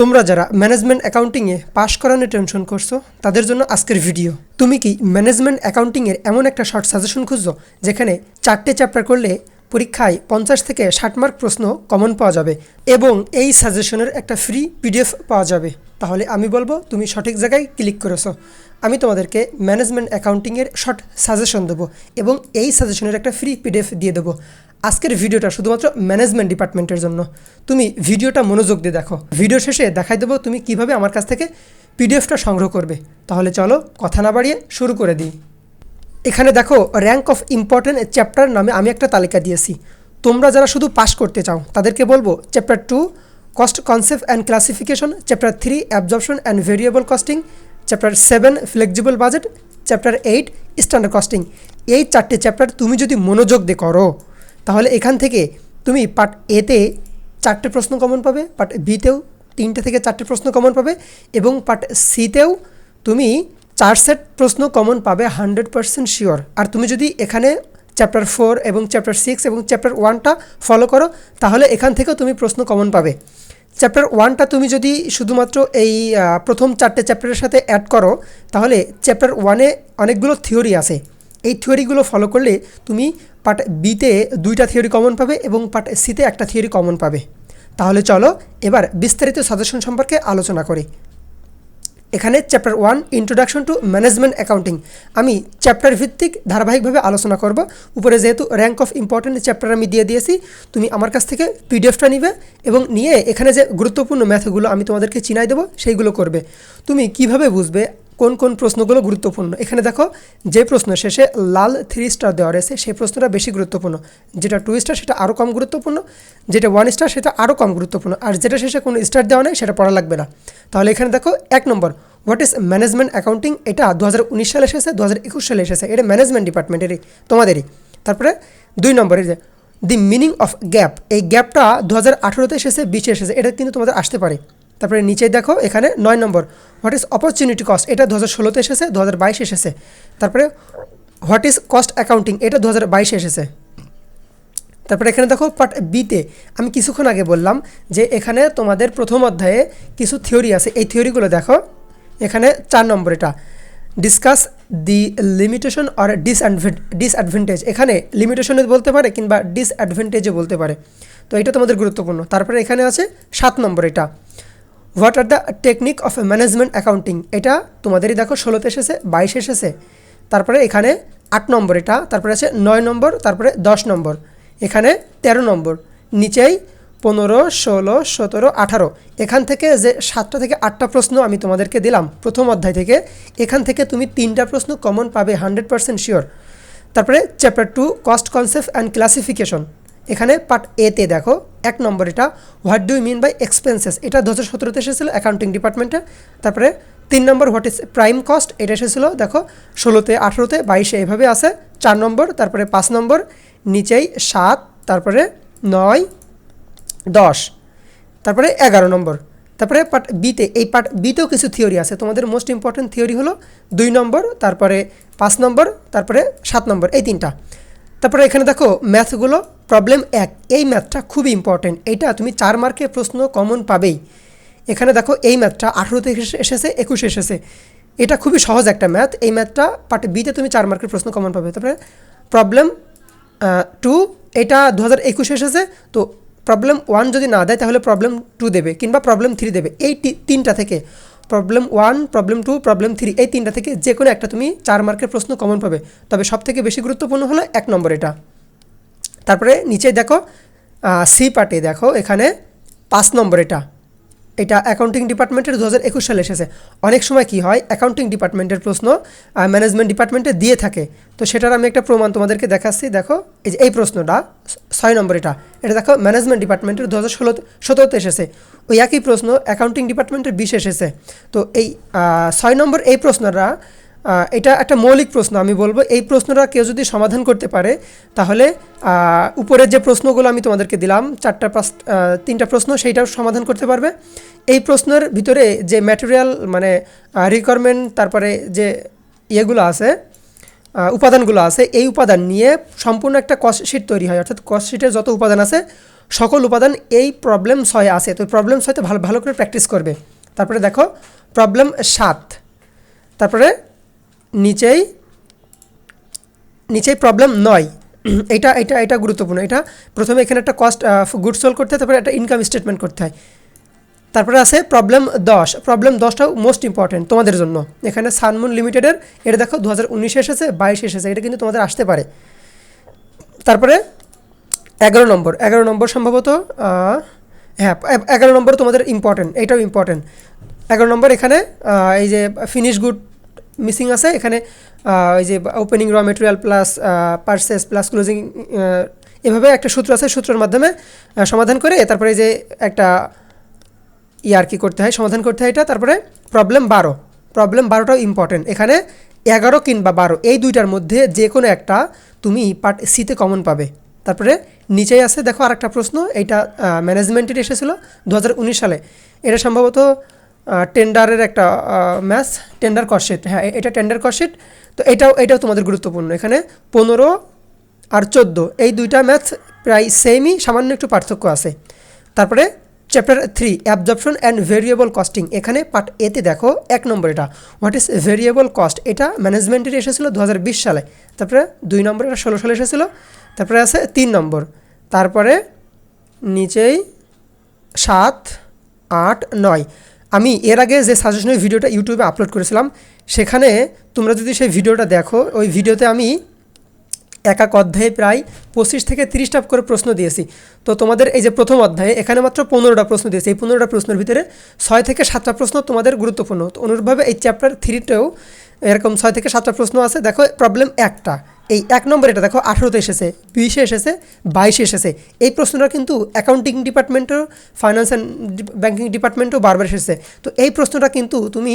তোমরা যারা ম্যানেজমেন্ট অ্যাকাউন্টিংয়ে পাশ করানো টেনশন করছ, তাদের জন্য আজকের ভিডিও তুমি কি ম্যানেজমেন্ট অ্যাকাউন্টিংয়ের এমন একটা শর্ট সাজেশন খুঁজছো, যেখানে চারটে চ্যাপ্টার করলে পরীক্ষায় পঞ্চাশ থেকে ষাট মার্ক প্রশ্ন কমন পাওয়া যাবে এবং এই সাজেশনের একটা ফ্রি পিডিএফ পাওয়া যাবে? তাহলে আমি বলব, তুমি সঠিক জায়গায় ক্লিক করেছ। আমি তোমাদেরকে ম্যানেজমেন্ট অ্যাকাউন্টিংয়ের শর্ট সাজেশন দেবো এবং এই সাজেশনের একটা ফ্রি পিডিএফ দিয়ে দেবো। আজকের ভিডিওটা শুধুমাত্র ম্যানেজমেন্ট ডিপার্টমেন্টের জন্য। তুমি ভিডিওটা মনোযোগ দিয়ে দেখো। ভিডিও শেষে দেখাই দেবো তুমি কীভাবে আমার কাছ থেকে পিডিএফটা সংগ্রহ করবে। তাহলে চলো কথা না বাড়িয়ে শুরু করে দিই। এখানে দেখো র্যাঙ্ক অফ ইম্পর্ট্যান্ট চ্যাপ্টার নামে আমি একটা তালিকা দিয়েছি। তোমরা যারা শুধু পাস করতে চাও, তাদেরকে বলব chapter two cost concept and classification chapter three absorption and variable costing chapter seven flexible budget chapter eight standard costing এই চারটে চ্যাপ্টার তুমি যদি মনোযোগ দিয়ে করো তাহলে এখান থেকে তুমি পার্ট এতে চারটে প্রশ্ন কমন পাবে পার্ট বিতেও তিনটে থেকে চারটে প্রশ্ন কমন পাবে এবং পার্ট সিতেও তুমি চার সেট প্রশ্ন কমন পাবে হান্ড্রেড পার্সেন্ট শিওর আর তুমি যদি এখানে চ্যাপ্টার ফোর এবং চ্যাপ্টার সিক্স এবং চ্যাপ্টার ওয়ানটা ফলো করো, তাহলে এখান থেকেও তুমি প্রশ্ন কমন পাবে। চ্যাপ্টার ওয়ানটা তুমি যদি শুধুমাত্র এই প্রথম চারটে চ্যাপ্টারের সাথে অ্যাড করো, তাহলে চ্যাপ্টার ওয়ানে অনেকগুলো থিওরি আছে। এই থিওরিগুলো ফলো করলে তুমি পার্ট বিতে দুইটা থিওরি কমন পাবে এবং পার্ট সিতে একটা থিওরি কমন পাবে। তাহলে চলো, এবার বিস্তারিত সাজেশন সম্পর্কে আলোচনা করি। এখানে chapter one, introduction to management accounting. আমি চ্যাপ্টার ভিত্তিক ধারাবাহিকভাবে আলোচনা করব। উপরে যেহেতু র্যাঙ্ক অফ ইম্পর্টেন্ট চ্যাপ্টার আমি দিয়ে দিয়েছি, তুমি আমার কাছ থেকে পিডিএফটা নিবে এবং নিয়ে এখানে যে গুরুত্বপূর্ণ ম্যাথগুলো আমি তোমাদেরকে চিনাই দেবো, সেইগুলো করবে। তুমি কীভাবে বুঝবে? কোন কোন প্রশ্নগুলো গুরুত্বপূর্ণ? এখানে দেখো, যে প্রশ্ন, শেষে লাল থ্রি স্টার দেওয়া রয়েছে সেই প্রশ্নটা বেশি গুরুত্বপূর্ণ। যেটা টু স্টার সেটা আরও কম গুরুত্বপূর্ণ। যেটা ওয়ান স্টার সেটা আরও কম গুরুত্বপূর্ণ। আর যেটা শেষে কোনো স্টার দেওয়া নেই, সেটা পড়া লাগবে না। তাহলে এখানে দেখো, এক নম্বর হোয়াট ইজ ম্যানেজমেন্ট অ্যাকাউন্টিং এটা দু হাজার উনিশ সালে এসেছে দু হাজার একুশ সালে এসেছে। এটা ম্যানেজমেন্ট ডিপার্টমেন্টেরই তোমাদেরই। তারপরে দুই নম্বরের যে দি মিনিং অফ গ্যাপ এই গ্যাপটা দু হাজার আঠেরোতে এসেছে বিচে এসেছে। এটা কিন্তু তোমাদের আসতে পারে। তারপরে নিচে দেখো, এখানে নয় নম্বর হোয়াট ইজ অপরচুনিটি কস্ট এটা দু হাজার ষোলোতে এসেছে দু হাজার বাইশে এসেছে। তারপরে হোয়াট ইজ কস্ট অ্যাকাউন্টিং এটা দু হাজার বাইশে এসেছে। তারপরে এখানে দেখো পার্ট বিতে আমি কিছুক্ষণ আগে বললাম যে এখানে তোমাদের প্রথম অধ্যায়ে কিছু থিওরি আছে। এই থিওরিগুলো দেখো, এখানে চার নম্বর এটা। Discuss the limitation or disadvantage এখানে লিমিটেশনে বলতে পারে কিংবা ডিসঅ্যাডভান্টেজও বলতে পারে। তো এটা তোমাদের গুরুত্বপূর্ণ। তারপরে এখানে আছে সাত নম্বর এটা। What are the technique of management accounting এটা তোমাদেরই দেখো, ষোলোতে এসেছে, বাইশে এসেছে। তারপরে এখানে আট নম্বর এটা, তারপরে আছে নয় নম্বর, তারপরে দশ নম্বর। এখানে তেরো নম্বর। নিচেই পনেরো, ষোলো, সতেরো, আঠারো। এখান থেকে যে সাতটা থেকে আটটা প্রশ্ন আমি তোমাদেরকে দিলাম, প্রথম অধ্যায় থেকে, এখান থেকে তুমি তিনটা প্রশ্ন কমন পাবে হান্ড্রেড পার্সেন্ট শিওর তারপরে chapter two cost concept and classification এখানে পার্ট এতে দেখো এক নম্বর এটা what do mean by expenses এটা দু হাজার সতেরোতে এসেছিল অ্যাকাউন্টিং ডিপার্টমেন্টে তারপরে তিন নম্বর হোয়াট ইজ প্রাইম কস্ট এটা এসেছিল, দেখো, ষোলোতে, আঠেরোতে, বাইশে, এভাবে আছে, চার নম্বর, তারপরে পাঁচ নম্বর, নিচেই সাত, তারপরে নয়, দশ, তারপরে এগারো নম্বর, তারপরে পার্ট বিতে এই পার্ট বিতেও কিছু থিওরি আছে, তোমাদের মোস্ট ইম্পর্ট্যান্ট থিওরি হলো দুই নম্বর, তারপরে পাঁচ নম্বর, তারপরে সাত নম্বর, এই তিনটা। তারপরে এখানে দেখো ম্যাথগুলো প্রবলেম এক। এই ম্যাথটা খুবই ইম্পর্ট্যান্ট এইটা তুমি চার মার্কের প্রশ্ন কমন পাবেই। এখানে দেখো, এই ম্যাথটা আঠেরোতে এসেছে, একুশে এসেছে। এটা খুবই সহজ একটা ম্যাথ এই ম্যাথটা পার্ট বিতে তুমি চার মার্কের প্রশ্ন কমন পাবে। তারপরে প্রবলেম টু এটা দু হাজার একুশে এসেছে। তো প্রবলেম ওয়ান যদি না দেয়, তাহলে প্রবলেম টু দেবে কিংবা প্রবলেম থ্রি দেবে। এই তিনটা থেকে। Problem one problem two problem three এই তিনটা থেকে যে কোনো একটা তুমি চার মার্কের প্রশ্ন কমন পাবে। তবে সব থেকে বেশি গুরুত্বপূর্ণ হলো এক নম্বর এটা। তারপরে নিচে দেখো সি পার্টে দেখো, এখানে পাঁচ নম্বর এটা। এটা অ্যাকাউন্টিং ডিপার্টমেন্টের দু হাজার একুশ সালে এসেছে। অনেক সময় কি হয় অ্যাকাউন্টিং ডিপার্টমেন্টের প্রশ্ন ম্যানেজমেন্ট ডিপার্টমেন্টে দিয়ে থাকে। তো সেটার আমি একটা প্রমাণ তোমাদেরকে দেখাচ্ছি। দেখো, এই যে এই প্রশ্নটা ছয় নম্বর এটা। এটা দেখো ম্যানেজমেন্ট ডিপার্টমেন্টের দু হাজার ষোলো, সতেরোতে এসেছে। ওই একই প্রশ্ন অ্যাকাউন্টিং ডিপার্টমেন্টের বিশ এসেছে। তো এই ছয় নম্বর এই প্রশ্নটা এটা একটা মৌলিক প্রশ্ন, আমি বলব। এই প্রশ্নটা কেউ যদি সমাধান করতে পারে, তাহলে উপরের যে প্রশ্নগুলো আমি তোমাদেরকে দিলাম, চারটা পাঁচ তিনটা প্রশ্ন, সেইটাও সমাধান করতে পারবে। এই প্রশ্নের ভিতরে যে ম্যাটেরিয়াল মানে রিকোয়ারমেন্ট তারপরে যে ইয়েগুলো আছে উপাদানগুলো আছে, এই উপাদান নিয়ে সম্পূর্ণ একটা কস্ট শিট তৈরি হয়। অর্থাৎ কস্ট শিটের যত উপাদান আছে, সকল উপাদান এই প্রবলেম ছয়ে আছে। তো প্রবলেম ছয়তে ভালো ভালো করে প্র্যাকটিস করবে। তারপরে দেখো প্রবলেম সাত। তারপরে নিচেই নিচেই প্রবলেম নয়। এটা এটা এটা গুরুত্বপূর্ণ। এটা প্রথমে এখানে একটা কস্ট গুড সোল করতে হয়, তারপরে একটা ইনকাম স্টেটমেন্ট করতে হয়। তারপরে আছে প্রবলেম দশ। প্রবলেম দশটাও মোস্ট ইম্পর্টেন্ট তোমাদের জন্য। এখানে সানমুন লিমিটেডের এটা দেখো দু হাজার উনিশে এসেছে, বাইশে এসেছে, এটা কিন্তু তোমাদের আসতে পারে। তারপরে এগারো নম্বর। এগারো নম্বর সম্ভবত হ্যাঁ এগারো নম্বর তোমাদের ইম্পর্টেন্ট এটাও ইম্পর্টেন্ট এগারো নম্বর এখানে এই যে ফিনিশ গুড মিসিং আছে। এখানে ওই যে opening raw material plus purchase plus closing এভাবে একটা সূত্র আছে, সূত্রের মাধ্যমে সমাধান করে তারপরে যে একটা ই আর কি করতে হয়, সমাধান করতে হয় এটা, তারপরে প্রবলেম বারো। প্রবলেম বারোটাও ইম্পর্টেন্ট এখানে এগারো কিংবা বারো, এই দুইটার মধ্যে যে কোনো একটা তুমি পার্ট সিতে কমন পাবে। তারপরে নিচেই আছে, দেখো আরেকটা প্রশ্ন এইটা ম্যানেজমেন্টের এসেছিল দু হাজার উনিশ সালে। এটা সম্ভবত টেন্ডারের একটা ম্যাথ টেন্ডার কস্টেট হ্যাঁ এটা টেন্ডার কস্টেট তো এটাও এটাও তোমাদের গুরুত্বপূর্ণ। এখানে পনেরো আর চোদ্দ, এই দুইটা ম্যাথ প্রায় সেমই সামান্য একটু পার্থক্য আছে। তারপরে chapter three absorption and variable costing এখানে পার্ট এতে দেখো, এক নম্বর এটা। হোয়াট ইজ ভেরিয়েবল কস্ট এটা ম্যানেজমেন্টের এসেছিল দু বিশ সালে। তারপরে দুই নম্বর এটা ষোলো সালে এসেছিল। তারপরে আছে তিন নম্বর। তারপরে নিচেই সাত, আট, নয়। আমি এর আগে যে সাজেশনের ভিডিওটা ইউটিউবে আপলোড করেছিলাম, সেখানে তোমরা যদি সেই ভিডিওটা দেখো, ওই ভিডিওতে আমি এক এক অধ্যায়ে প্রায় পঁচিশ থেকে তিরিশটা করে প্রশ্ন দিয়েছি। তো তোমাদের এই যে প্রথম অধ্যায়ে, এখানে মাত্র পনেরোটা প্রশ্ন দিয়েছি। এই পনেরোটা প্রশ্নের ভিতরে ছয় থেকে সাতটা প্রশ্ন তোমাদের গুরুত্বপূর্ণ। তো অনুরূপভাবে এই চ্যাপ্টার থ্রিতেও এরকম ছয় থেকে সাতটা প্রশ্ন আছে। দেখো প্রবলেম একটা। এই এক নম্বর এটা, দেখো, আঠেরোতে এসেছে, বিশে এসেছে, বাইশে এসেছে। এই প্রশ্নটা কিন্তু অ্যাকাউন্টিং ডিপার্টমেন্টও ফাইন্যান্স অ্যান্ড ব্যাঙ্কিং ডিপার্টমেন্টও বারবার এসেছে। তো এই প্রশ্নটা কিন্তু তুমি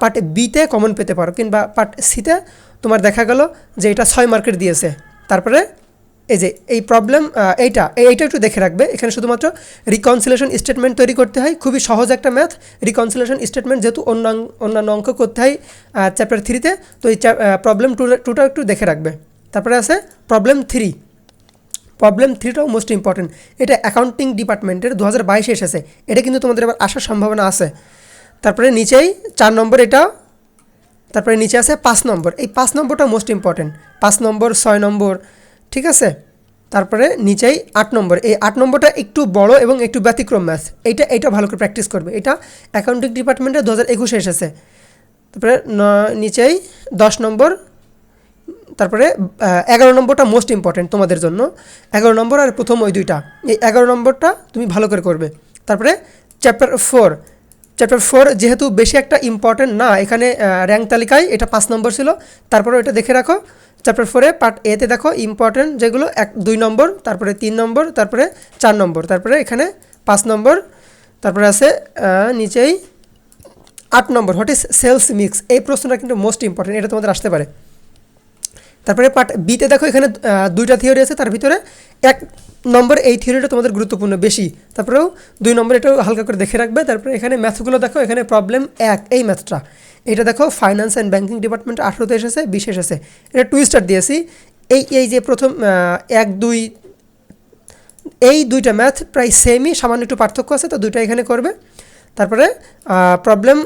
পার্ট বিতে কমন পেতে পারো, কিংবা পার্ট সিতে তোমার দেখা গেল যে এটা ছয় মার্কেট দিয়েছে। তারপরে এই যে, এই প্রবলেম এইটা, এই- এইটা একটু দেখে রাখবে। এখানে শুধুমাত্র রিকনসিলেশন স্টেটমেন্ট তৈরি করতে হয়। খুবই সহজ একটা ম্যাথ রিকনসিলেশন স্টেটমেন্ট যেহেতু অন্যান্য অন্যান্য অঙ্ক করতে হয় চ্যাপ্টার থ্রিতে তো এই প্রবলেম টু টুটাও একটু দেখে রাখবে। তারপরে আছে প্রবলেম থ্রি প্রবলেম থ্রিটাও মোস্ট ইম্পর্টেন্ট এটা অ্যাকাউন্টিং ডিপার্টমেন্টের দু হাজার বাইশে এসেছে। এটা কিন্তু তোমাদের এবার আসার সম্ভাবনা আছে। তারপরে নিচেই চার নম্বর এটা। তারপরে নিচে আছে পাঁচ নম্বর। এই পাঁচ নম্বরটা মোস্ট ইম্পর্টেন্ট পাঁচ নম্বর, ছয় নম্বর ঠিক আছে? তারপরে নিচেই আট নম্বর। এই আট নম্বরটা একটু বড় এবং একটু ব্যতিক্রম ম্যাথ। এইটা এইটা ভালো করে প্র্যাকটিস করবে। এটা অ্যাকাউন্টিং ডিপার্টমেন্টে দু হাজার একুশে এসেছে। তারপরে নিচেই দশ নম্বর। তারপরে এগারো নম্বরটা মোস্ট ইম্পর্টেন্ট তোমাদের জন্য। এগারো নম্বর আর প্রথম ওই দুইটা। এই এগারো নম্বরটা তুমি ভালো করে করবে। তারপরে চ্যাপ্টার ফোর চ্যাপ্টার ফোর যেহেতু বেশি একটা ইম্পর্টেন্ট না, এখানে র্যাঙ্ক তালিকায় এটা পাঁচ নম্বর ছিল। তারপরে এটা দেখে রাখো। চ্যাপ্টার ফোরে পার্ট এতে দেখো ইম্পর্টেন্ট যেগুলো এক, দুই নম্বর, তারপরে তিন নম্বর, তারপরে চার নম্বর, তারপরে এখানে পাঁচ নম্বর, তারপরে আছে নিচেই আট নম্বর হোয়াট ইজ সেলস মিক্স এই প্রশ্নটা কিন্তু মোস্ট ইম্পর্টেন্ট এটা তোমাদের আসতে পারে। তারপরে পার্ট বিতে দেখো এখানে দুইটা থিওরি আছে, তার ভিতরে এক নম্বর এই থিওরিটা তোমাদের গুরুত্বপূর্ণ, বেশি। তারপরেও দুই নম্বর এটাও হালকা করে দেখে রাখবে, তারপরে এখানে ম্যাথগুলো দেখো, এখানে প্রবলেম এক, এই ম্যাথটা এটা দেখো ফাইন্যান্স অ্যান্ড ব্যাঙ্কিং ডিপার্টমেন্ট আঠেরোতে এসেছে, বিশে এসেছে। এটা টু স্টার দিয়েছি। এই এই যে প্রথম এক, দুই, এই দুইটা ম্যাথ প্রায় সেমই সামান্য একটু পার্থক্য আছে, তো দুইটা এখানে করবে। তারপরে প্রবলেম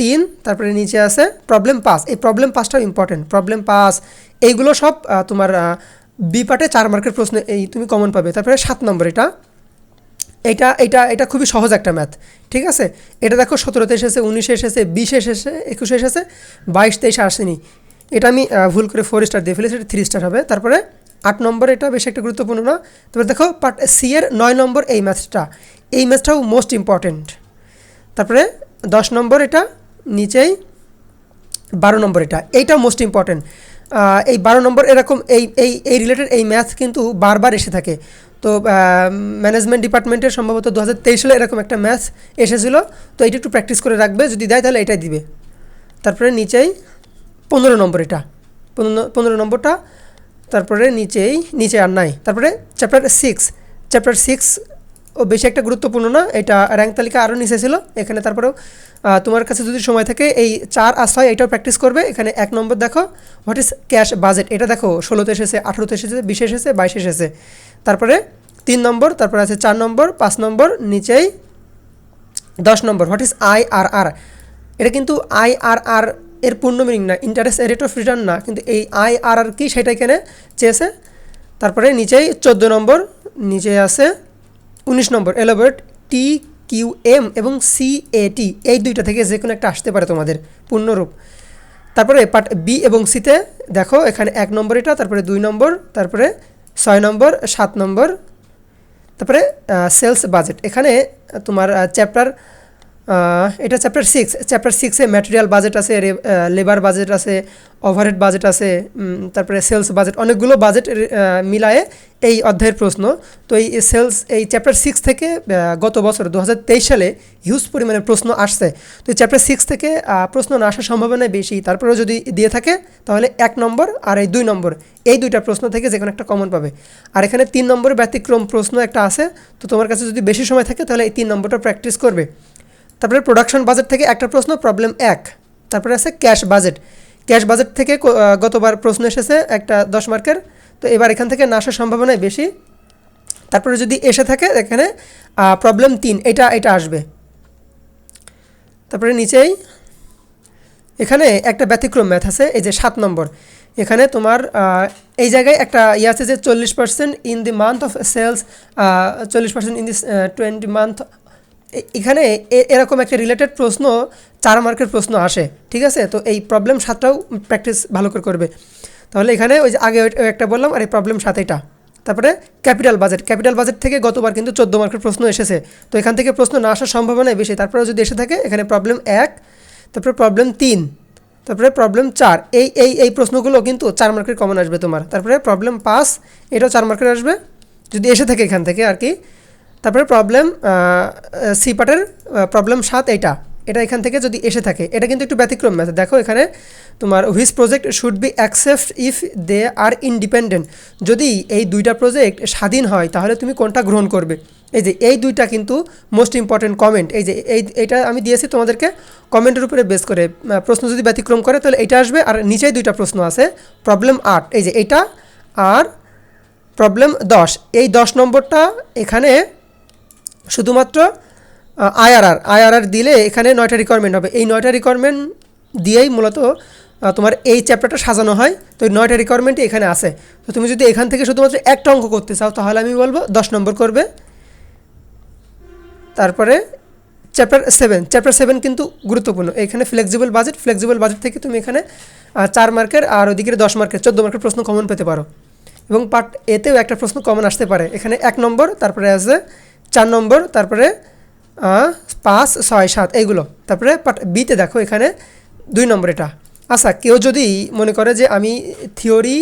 তিন, তারপরে নিচে আছে প্রবলেম পাস এই প্রবলেম পাসটাও ইম্পর্টেন্ট প্রবলেম পাস এইগুলো সব তোমার বি পার্টে চার মার্কের প্রশ্ন, এই তুমি কমন পাবে। তারপরে সাত নম্বর এটা। এটা এটা এটা খুবই সহজ একটা ম্যাথ ঠিক আছে? এটা দেখো সতেরোতে এসেছে, উনিশে এসেছে, বিশে এসেছে, একুশে এসেছে বাইশ তেইশে আসেনি। এটা আমি ভুল করে ফোর স্টার দিয়ে ফেলেছি, এটা থ্রি স্টার হবে। তারপরে আট নম্বর এটা বেশি একটা গুরুত্বপূর্ণ না। তারপরে দেখো পার্ট সি এর নয় নম্বর এই ম্যাথটা এই ম্যাথটাও মোস্ট ইম্পর্টেন্ট তারপরে দশ নম্বর এটা, নিচেই বারো নম্বর এটা। এইটা মোস্ট ইম্পর্টেন্ট এই বারো নম্বর এরকম এই এই এই রিলেটেড এই ম্যাথ কিন্তু বারবার এসে থাকে। তো ম্যানেজমেন্ট ডিপার্টমেন্টের সম্ভবত দু হাজার তেইশ সালে এরকম একটা ম্যাচ এসেছিল। তো এটা একটু প্র্যাকটিস করে রাখবে, যদি দেয় তাহলে এটাই দিবে। তারপরে নিচেই পনেরো নম্বর এটা। পনেরো নম্বরটা, তারপরে নিচেই, নিচে আর নাই। তারপরে চ্যাপ্টার সিক্স চ্যাপ্টার সিক্স ও বেশি একটা গুরুত্বপূর্ণ না, এটা র্যাঙ্ক তালিকা আরও নিচে ছিল, এখানে তারপরেও তোমার কাছে যদি সময় থাকে, এই চার আর ছয় এটাও প্র্যাকটিস করবে, এখানে এক নম্বর দেখো হোয়াট ইজ ক্যাশ বাজেট এটা দেখো, ষোলোতে এসেছে, আঠেরোতে এসেছে, বিশে এসেছে, বাইশে এসেছে। তারপরে তিন নম্বর, তারপরে আছে চার নম্বর, পাঁচ নম্বর, নিচেই দশ নম্বর what is I R R এটা কিন্তু আই আর আর এর পূর্ণ মিনিং না ইন্টারেস্ট রেট অফ রিটার্ন না, কিন্তু এই আই আর আর কি, সেটা এখানে চেয়েছে। তারপরে নিচেই চোদ্দ নম্বর নিচে আছে উনিশ নম্বর এলোবেট টি কিউ এম এবং সি এ টি, এই দুইটা থেকে যে কোনো একটা আসতে পারে তোমাদের পূর্ণরূপ। তারপরে পার্ট বি এবং সিতে দেখো, এখানে এক নম্বর এটা, তারপরে দুই নম্বর, তারপরে ছয় নম্বর, সাত নম্বর, তারপরে সেলস বাজেট এখানে তোমার চ্যাপ্টার এটা চ্যাপ্টার সিক্স চ্যাপ্টার সিক্সে ম্যাটেরিয়াল বাজেট আছে লেবার বাজেট আছে ওভারহেড বাজেট আছে তারপরে সেলস বাজেট অনেকগুলো বাজেট মিলায়ে এই অধ্যায়ের প্রশ্ন। তো এই সেলস এই চ্যাপ্টার সিক্স থেকে গত বছর দু হাজার তেইশ সালে হিউজ পরিমাণে প্রশ্ন আসছে। তো চ্যাপ্টার সিক্স থেকে প্রশ্ন না আসার সম্ভাবনা বেশি। তারপরেও যদি দিয়ে থাকে, তাহলে এক নম্বর আর এই দুই নম্বর, এই দুইটা প্রশ্ন থেকে যে কোনো একটা কমন পাবে। আর এখানে তিন নম্বরের ব্যতিক্রম প্রশ্ন একটা আছে। তো তোমার কাছে যদি বেশি সময় থাকে, তাহলে এই তিন নম্বরটা প্র্যাকটিস করবে। তারপরে প্রোডাকশন বাজেট থেকে একটা প্রশ্ন প্রবলেম এক। তারপরে আছে ক্যাশ বাজেট ক্যাশ বাজেট থেকে গতবার প্রশ্ন এসেছে একটা দশ মার্কের তো এবার এখান থেকে না আসার সম্ভাবনাই বেশি। তারপরে যদি এসে থাকে এখানে প্রবলেম তিন। এটা এটা আসবে। তারপরে নিচেই, এখানে একটা ব্যতিক্রম ম্যাথ আছে, এই যে সাত নম্বর। এখানে তোমার এই জায়গায় একটা ইয়ে আছে যে চল্লিশ percent in the month of sales চল্লিশ percent in the twenty month এখানে এরকম একটা রিলেটেড প্রশ্ন, চার মার্কের প্রশ্ন আসে, ঠিক আছে? তো এই প্রবলেম সাতটাও প্র্যাকটিস ভালো করে করবে। তাহলে এখানে ওই যে আগে একটা বললাম, আর এই প্রবলেম সাত এটা। তারপরে ক্যাপিটাল বাজেট ক্যাপিটাল বাজেট থেকে গতবার কিন্তু চোদ্দ মার্কের প্রশ্ন এসেছে। তো এখান থেকে প্রশ্ন না আসার সম্ভাবনাই বেশি তারপরে যদি এসে থাকে, এখানে প্রবলেম এক, তারপরে প্রবলেম তিন, তারপরে প্রবলেম চার, এই এই এই প্রশ্নগুলো কিন্তু চার মার্কের কমন আসবে তোমার। তারপরে প্রবলেম পাঁচ, এটাও চার মার্কের আসবে। যদি এসে থাকে এখান থেকে আর কি তারপরে প্রবলেম সি প্রবলেম সাত এইটা। এটা এখান থেকে যদি এসে থাকে, এটা কিন্তু একটু ব্যতিক্রম ম্যাথ দেখো এখানে তোমার which project should be accept if they are independent যদি এই দুইটা প্রজেক্ট স্বাধীন হয়, তাহলে তুমি কোনটা গ্রহণ করবে? এই যে এই দুইটা কিন্তু মোস্ট ইম্পর্টেন্ট কমেন্ট এই যে এই, এইটা আমি দিয়েছি তোমাদেরকে কমেন্টের উপরে বেস করে। প্রশ্ন যদি ব্যতিক্রম করে, তাহলে এটা আসবে। আর নিচেই দুইটা প্রশ্ন আছে প্রবলেম আট। এই যে এইটা আর প্রবলেম দশ। এই দশ নম্বরটা এখানে শুধুমাত্র আইআরআর আইআরআর দিলে এখানে নয়টা রিকোয়ারমেন্ট হবে। এই নয়টা রিকোয়ারমেন্ট দিয়েই মূলত তোমার এই চ্যাপ্টারটা সাজানো হয়। তো এই নয়টা রিকোয়ারমেন্টই এখানে আছে। তো তুমি যদি এখান থেকে শুধুমাত্র একটা অঙ্ক করতে চাও, তাহলে আমি বলব দশ নম্বর করবে। তারপরে চ্যাপ্টার সেভেন চ্যাপ্টার সেভেন কিন্তু গুরুত্বপূর্ণ। এখানে ফ্লেক্সিবল বাজেট ফ্লেক্সিবল বাজেট থেকে তুমি এখানে চার মার্কের আর ওদিকে দশ মার্কের চোদ্দ মার্কের প্রশ্ন কমন পেতে পারো। এবং পার্ট এতেও একটা প্রশ্ন কমন আসতে পারে। এখানে এক নম্বর, তারপরে আছে চার নম্বর, তারপরে পাঁচ, ছয়, সাত, এইগুলো। তারপরে বিতে দেখো এখানে দুই নম্বর এটা। আচ্ছা কেউ যদি মনে করে যে আমি থিওরি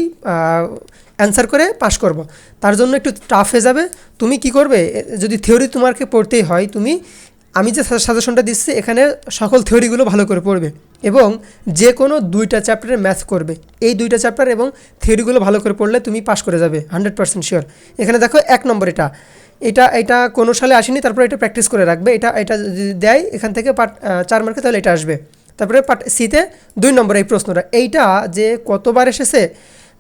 অ্যান্সার করে পাশ করব, তার জন্য একটু টাফ হয়ে যাবে, তুমি কি করবে? যদি থিওরি তোমাকে পড়তেই হয়, তুমি, আমি যে সাজেশনটা দিচ্ছি, এখানে সকল থিওরিগুলো ভালো করে পড়বে এবং যে কোনো দুইটা চ্যাপ্টারের ম্যাথ করবে। এই দুইটা চ্যাপ্টার এবং থিওরিগুলো ভালো করে পড়লে তুমি পাস করে যাবে, হান্ড্রেড পার্সেন্ট শিওর। এখানে দেখো এক নম্বর এটা। এটা এটা কোনো সালে আসেনি, তারপরে এটা প্র্যাকটিস করে রাখবে। এটা এটা যদি দেয় এখান থেকে পার্ট চার মার্কে তাহলে এটা আসবে। তারপরে পার্ট সিতে দুই নম্বর এই প্রশ্নটা। এইটা যে কতবার এসেছে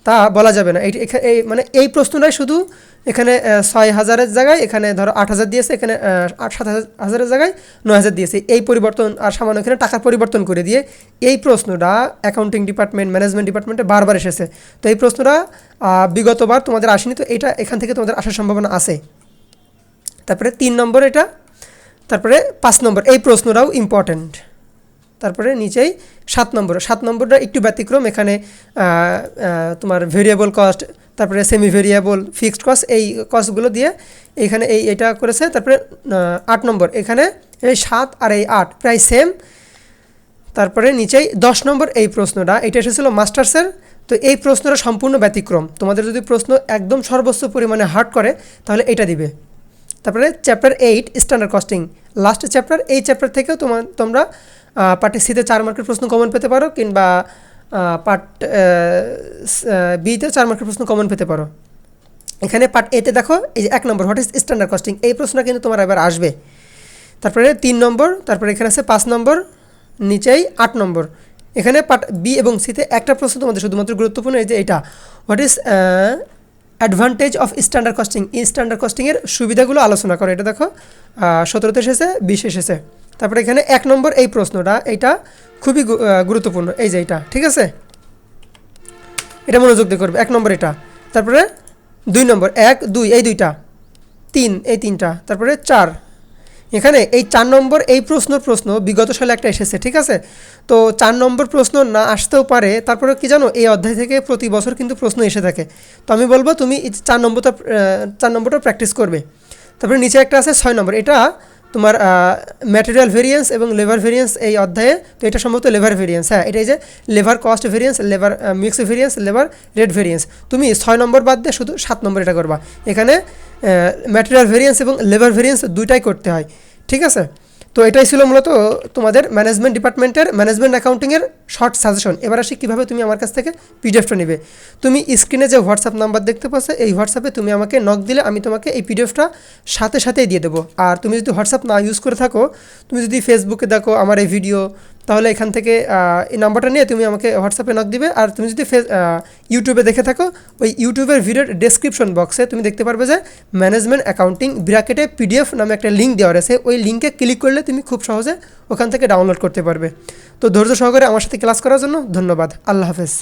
তা বলা যাবে না। এই মানে এই প্রশ্নটাই শুধু এখানে ছয় হাজারের জায়গায়, এখানে ধরো আট হাজার দিয়েছে, এখানে আট, সাত হাজার- হাজারের জায়গায় নয় হাজার দিয়েছে। এই পরিবর্তন আর সামান্য এখানে টাকার পরিবর্তন করে দিয়ে এই প্রশ্নটা অ্যাকাউন্টিং ডিপার্টমেন্ট ম্যানেজমেন্ট ডিপার্টমেন্টে বারবার এসেছে। তো এই প্রশ্নটা বিগতবার তোমাদের আসেনি, তো এটা এখান থেকে তোমাদের আসার সম্ভাবনা আছে। তারপরে তিন নম্বর এটা, তারপরে পাঁচ নম্বর, এই প্রশ্নটাও ইম্পর্ট্যান্ট তারপরে নিচেই সাত নম্বর, সাত নম্বরটা একটু ব্যতিক্রম, এখানে তোমার ভেরিয়েবল কস্ট তারপরে সেমি ভেরিয়েবল ফিক্সড কস্ট এই কস্টগুলো দিয়ে এখানে এই এটা করেছে, তারপরে আট নম্বর, এখানে এই সাত আর এই আট প্রায় সেম তারপরে নিচেই দশ নম্বর, এই প্রশ্নটা, এটা এসেছিল মাস্টার্সের তো এই প্রশ্নটা সম্পূর্ণ ব্যতিক্রম। তোমাদের যদি প্রশ্ন একদম সর্বোচ্চ পরিমাণে হার্ড করে, তাহলে এটা দিবে। তারপরে chapter eight standard costing last chapter এই চ্যাপ্টার থেকেও তোমার তোমরা পার্টি সিতে চার মার্কের প্রশ্ন কমন পেতে পারো, কিংবা পার্ট বিতে চার মার্কের প্রশ্ন কমন পেতে পারো। এখানে পার্ট এতে দেখো, এই যে এক নম্বর হোয়াট ইজ স্ট্যান্ডার্ড কস্টিং এই প্রশ্নটা কিন্তু তোমার এবার আসবে। তারপরে তিন নম্বর তারপরে এখানে আছে পাঁচ নম্বর নিচেই আট নম্বর এখানে পার্ট বি এবং সিতে একটা প্রশ্ন তোমাদের শুধুমাত্র গুরুত্বপূর্ণ, এই যে এটা what is advantage of standard costing এই স্ট্যান্ডার্ড কস্টিংয়ের সুবিধাগুলো আলোচনা করো। এটা দেখো সতেরোতে এসেছে, বিশ এসেছে। তারপরে এখানে এক নম্বর এই প্রশ্নটা, এটা খুবই গুরুত্বপূর্ণ। এই যে এটা, ঠিক আছে? এটা মনোযোগ দিয়ে করবে। এক নম্বর এটা। তারপরে দুই নম্বর, এক, দুই, এই দুইটা, তিন, এই তিনটা। তারপরে চার এখানে এই চার নম্বর, এই প্রশ্ন প্রশ্ন বিগত সালে একটা এসেছে, ঠিক আছে? তো চার নম্বর প্রশ্ন না আসতেও পারে তারপরে কি জানো, এই অধ্যায় থেকে প্রতি বছর কিন্তু প্রশ্ন এসে থাকে। তো আমি বলব, তুমি চার নম্বরটা চার নম্বরটা প্র্যাকটিস করবে। তারপরে নিচে একটা আছে ছয় নম্বর, এটা তোমার ম্যাটেরিয়াল ভেরিয়েন্স এবং লেবার ভেরিয়েন্স এই অধ্যায়ে, তো এটা সম্ভবত লেবার ভেরিয়েন্স হ্যাঁ এটাই যে labour cost variance labour mix variance labour rate variance তুমি ছয় নম্বর বাদ দিয়ে শুধু সাত নম্বর এটা করবা। এখানে ম্যাটেরিয়াল ভেরিয়েন্স এবং লেবার ভেরিয়েন্স দুইটাই করতে হয়, ঠিক আছে? তো এটাই ছিল মূলত তোমাদের ম্যানেজমেন্ট ডিপার্টমেন্টের ম্যানেজমেন্ট অ্যাকাউন্টিংয়ের শর্ট সাজেশন এবার আসি কীভাবে তুমি আমার কাছ থেকে পিডিএফটা নেবে। তুমি স্ক্রিনে যে হোয়াটসঅ্যাপ নাম্বার দেখতে পাচ্ছ, এই হোয়াটসঅ্যাপে তুমি আমাকে নক দিলে আমি তোমাকে এই পিডিএফটা সাথে সাথেই দিয়ে দেবো। আর তুমি যদি হোয়াটসঅ্যাপ না ইউজ করে থাকো, তুমি যদি ফেসবুকে দেখো আমার এই ভিডিও তাহলে এখান থেকে এই নাম্বারটা নিয়ে তুমি আমাকে হোয়াটসঅ্যাপে নক দিবে। আর তুমি যদি ফেস ইউটিউবে দেখে থাকো, ওই ইউটিউবের ভিডিওর ডেসক্রিপশন বক্সে তুমি দেখতে পারবে যে ম্যানেজমেন্ট অ্যাকাউন্টিং ব্র্যাকেটে পিডিএফ নামে একটা লিঙ্ক দেওয়া রয়েছে। ওই লিঙ্কে ক্লিক করলে তুমি খুব সহজে ওখান থেকে ডাউনলোড করতে পারবে। তো ধৈর্য সহকারে আমার সাথে ক্লাস করার জন্য ধন্যবাদ। আল্লাহ হাফেজ।